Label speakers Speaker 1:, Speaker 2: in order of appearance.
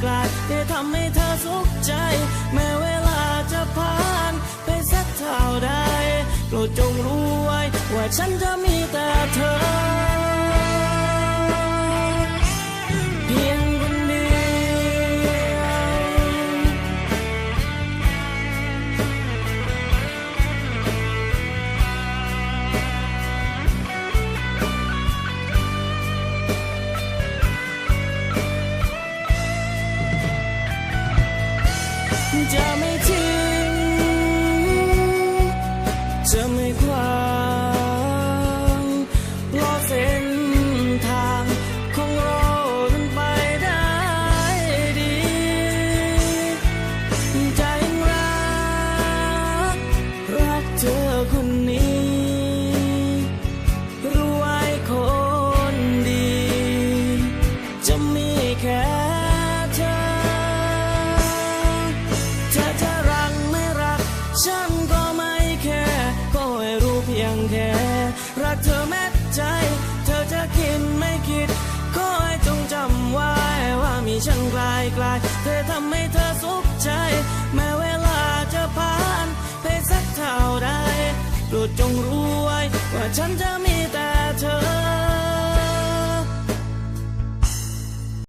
Speaker 1: ไกลที่ทำให้เธอสุขใจ แม้เวลาจะผ่านไปสักเท่าใดโปรดจงรู้ไว้ว่าฉันจะมีแต่เธอ จะไม่ทิ้งจะไม่คว้างรอเส้นทางของเรานั้นไปได้ดีใจรักรักเธอคน ใจ เธอจะคิดไม่คิดก็ให้จงจำไว้ว่ามีฉันกลายกลายเธอทำให้เธอสุขใจ แม้เวลาจะผ่านไปสักเท่าใดโปรดจงรู้ไว้ว่าฉันจะมีแต่เธอ